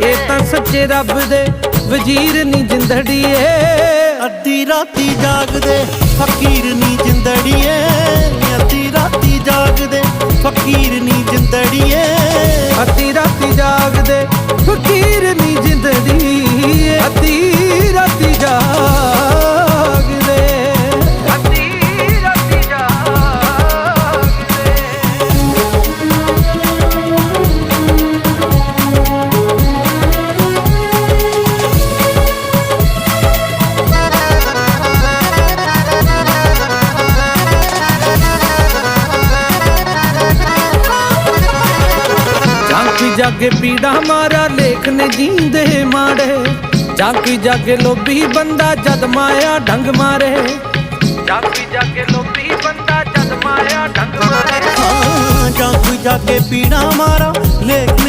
ਇਹ ਤਾਂ ਸੱਚੇ ਰੱਬ ਦੇ ਵਜ਼ੀਰ ਨਹੀਂ ਜਿੰਦੜੀਏ। ਅੱਧੀ ਰਾਤੀ ਜਾਗਦੇ ਫਕੀਰ ਨੀ ਜਿੰਦੜੀਏ। ਅੱਧੀ ਰਾਤੀ ਜਾਗਦੇ ਫਕੀਰ ਨੀ ਜਿੰਦੜੀਏ। ਜਾਂਕੀ ਜਾਗੇ ਪੀੜਾ ਮਾਰਾ, ਲੇਖ ਨੇ ਜੀਂਦੇ ਮਾੜੇ। ਜਾਂਕੀ ਜਾਗੇ ਲੋਭੀ ਬੰਦਾ ਜਦ ਮਾਇਆ ਢੰਗ ਮਾਰੇ। ਜਾਂਕੀ ਜਾਗੇ ਲੋਭੀ ਬੰਦਾ ਜਦ ਮਾਇਆ ਢੰਗ ਮਾਰੇ। ਹਾਂ ਜਾਂ ਕੋਈ ਜਾ ਮਾਰਾ, ਲੇਖ